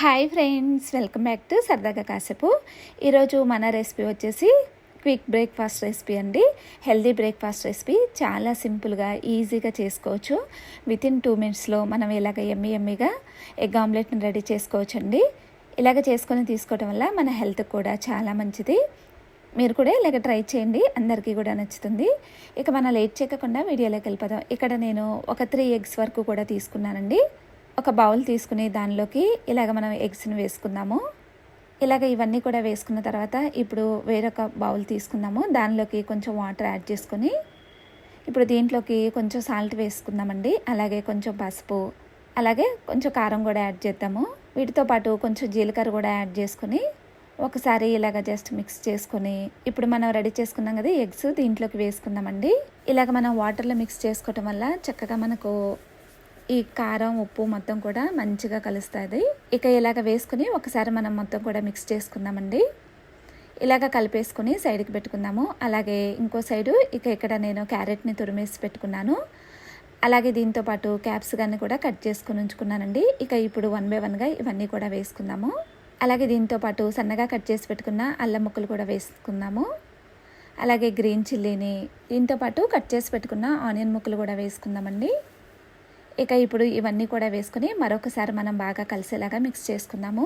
Hi friends welcome back to సరదాగా కాసేపు ఈరోజు మన రెసిపీ వచ్చేసి క్విక్ బ్రేక్ఫాస్ట్ రెసిపీ అండి. హెల్దీ బ్రేక్ఫాస్ట్ రెసిపీ చాలా సింపుల్గా ఈజీగా చేసుకోవచ్చు. విత్ ఇన్ టూ మినిట్స్లో మనం ఇలాగ ఎమ్మి ఎమ్మిగా ఎగ్ ఆమ్లెట్ని రెడీ చేసుకోవచ్చు అండి ఇలాగ చేసుకొని తీసుకోవడం వల్ల మన హెల్త్ కూడా చాలా మంచిది. మీరు కూడా ఇలాగ ట్రై చేయండి. అందరికీ కూడా నచ్చుతుంది. ఇక మనం లేట్ చేయకుండా వీడియోలోకి వెళ్ళిపోదాం. ఇక్కడ నేను ఒక త్రీ ఎగ్స్ వరకు కూడా తీసుకున్నానండి. ఒక బౌల్ తీసుకుని దానిలోకి ఇలాగ మనం ఎగ్స్ని వేసుకుందాము. ఇలాగ ఇవన్నీ కూడా వేసుకున్న తర్వాత ఇప్పుడు వేరొక బౌల్ తీసుకుందాము. దానిలోకి కొంచెం వాటర్ యాడ్ చేసుకొని ఇప్పుడు దీంట్లోకి కొంచెం సాల్ట్ వేసుకుందామండి. అలాగే కొంచెం పసుపు అలాగే కొంచెం కారం కూడా యాడ్ చేద్దాము. వీటితో పాటు కొంచెం జీలకర్ర కూడా యాడ్ చేసుకుని ఒకసారి ఇలాగ జస్ట్ మిక్స్ చేసుకొని ఇప్పుడు మనం రెడీ చేసుకున్నాం కదా ఎగ్స్ దీంట్లోకి వేసుకుందామండి. ఇలాగ మనం వాటర్లో మిక్స్ చేసుకోవటం వల్ల చక్కగా మనకు ఈ కారం ఉప్పు మొత్తం కూడా మంచిగా కలుస్తుంది. ఇక ఇలాగ వేసుకుని ఒకసారి మనం మొత్తం కూడా మిక్స్ చేసుకుందామండి. ఇలాగ కలిపేసుకుని సైడ్కి పెట్టుకుందాము. అలాగే ఇంకో సైడు ఇక ఇక్కడ నేను క్యారెట్ని తురిమేసి పెట్టుకున్నాను. అలాగే దీంతో పాటు క్యాప్సికాన్ని కూడా కట్ చేసుకుని ఉంచుకున్నానండి. ఇక ఇప్పుడు వన్ బై వన్గా ఇవన్నీ కూడా వేసుకుందాము. అలాగే దీంతో పాటు సన్నగా కట్ చేసి పెట్టుకున్న అల్లం ముక్కలు కూడా వేసుకుందాము. అలాగే గ్రీన్ చిల్లీని దీంతో పాటు కట్ చేసి పెట్టుకున్న ఆనియన్ ముక్కలు కూడా వేసుకుందామండి. ఇక ఇప్పుడు ఇవన్నీ కూడా వేసుకుని మరొకసారి మనం బాగా కలిసేలాగా మిక్స్ చేసుకుందాము.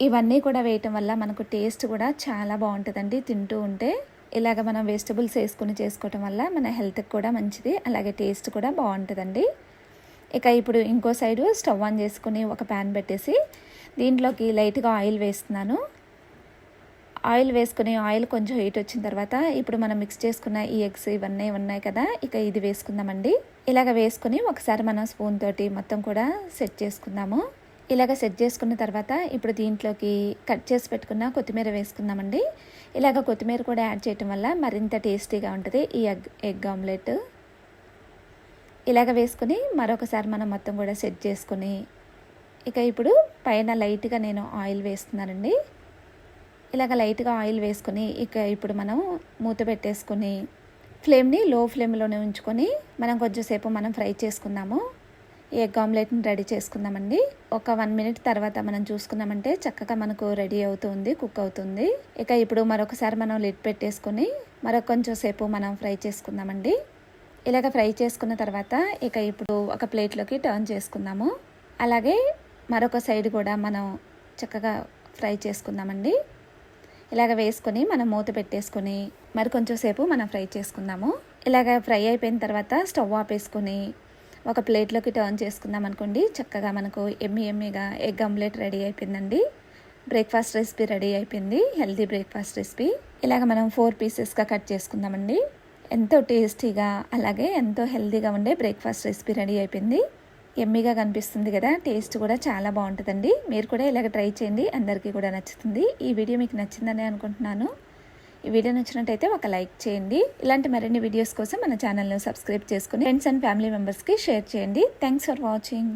ఇవన్నీ కూడా వేయటం వల్ల మనకు టేస్ట్ కూడా చాలా బాగుంటుందండి తింటూ ఉంటే. ఇలాగ మనం వెజిటబుల్స్ వేసుకుని చేసుకోవటం వల్ల మన హెల్త్కి కూడా మంచిది అలాగే టేస్ట్ కూడా బాగుంటుందండి. ఇక ఇప్పుడు ఇంకో సైడు స్టవ్ ఆన్ చేసుకుని ఒక ప్యాన్ పెట్టేసి దీంట్లోకి లైట్గా ఆయిల్ వేస్తున్నాను. ఆయిల్ వేసుకుని ఆయిల్ కొంచెం హీట్ వచ్చిన తర్వాత ఇప్పుడు మనం మిక్స్ చేసుకున్న ఈ ఎగ్స్ ఇవన్నీ ఉన్నాయి కదా ఇక ఇది వేసుకుందామండి. ఇలాగ వేసుకుని ఒకసారి మనం స్పూన్ తోటి మొత్తం కూడా సెట్ చేసుకుందాము. ఇలాగ సెట్ చేసుకున్న తర్వాత ఇప్పుడు దీంట్లోకి కట్ చేసి పెట్టుకున్న కొత్తిమీర వేసుకుందామండి. ఇలాగ కొత్తిమీర కూడా యాడ్ చేయటం వల్ల మరింత టేస్టీగా ఉంటుంది ఈ ఎగ్ ఎగ్ ఆమ్లెట్. ఇలాగ వేసుకుని మరొకసారి మనం మొత్తం కూడా సెట్ చేసుకుని ఇక ఇప్పుడు పైన లైట్గా నేను ఆయిల్ వేస్తున్నానండి. ఇలాగ లైట్గా ఆయిల్ వేసుకొని ఇక ఇప్పుడు మనం మూత పెట్టేసుకొని ఫ్లేమ్ని లో ఫ్లేమ్లోనే ఉంచుకొని మనం కొంచెంసేపు మనం ఫ్రై చేసుకుందాము. ఎగ్ ఆమ్లెట్ని రెడీ చేసుకుందామండి. ఒక వన్ మినిట్ తర్వాత మనం చూసుకున్నామంటే చక్కగా మనకు రెడీ అవుతుంది కుక్ అవుతుంది. ఇక ఇప్పుడు మరొకసారి మనం లిడ్ పెట్టేసుకొని మరొక కొంచెం సేపు మనం ఫ్రై చేసుకుందామండి. ఇలాగ ఫ్రై చేసుకున్న తర్వాత ఇక ఇప్పుడు ఒక ప్లేట్లోకి టర్న్ చేసుకుందాము. అలాగే మరొక సైడ్ కూడా మనం చక్కగా ఫ్రై చేసుకుందామండి. ఇలాగ వేసుకొని మనం మూత పెట్టేసుకొని మరి కొంచెం సేపు మనం ఫ్రై చేసుకుందాము. ఇలాగ ఫ్రై అయిపోయిన తర్వాత స్టవ్ ఆపేసుకొని ఒక ప్లేట్లోకి టర్న్ చేసుకుందాం అనుకోండి. చక్కగా మనకు ఎమ్మి ఎమ్మిగా ఎగ్ ఆమ్లెట్ రెడీ అయిపోయిందండి. బ్రేక్ఫాస్ట్ రెసిపీ రెడీ అయిపోయింది. Healthy breakfast recipe. ఇలాగ మనం ఫోర్ పీసెస్గా కట్ చేసుకుందామండి. ఎంతో టేస్టీగా అలాగే ఎంతో హెల్దీగా ఉండే బ్రేక్ఫాస్ట్ రెసిపీ రెడీ అయిపోయింది. ఎమ్మిగా కనిపిస్తుంది కదా టేస్ట్ కూడా చాలా బాగుంటుందండి. మీరు కూడా ఇలాగ ట్రై చేయండి అందరికీ కూడా నచ్చుతుంది. ఈ వీడియో మీకు నచ్చిందని అనుకుంటున్నాను. ఈ వీడియో నచ్చినట్టయితే ఒక లైక్ చేయండి. ఇలాంటి మరిన్ని వీడియోస్ కోసం మన ఛానల్ను సబ్స్క్రైబ్ చేసుకుని ఫ్రెండ్స్ అండ్ ఫ్యామిలీ మెంబర్స్కి షేర్ చేయండి. Thanks for watching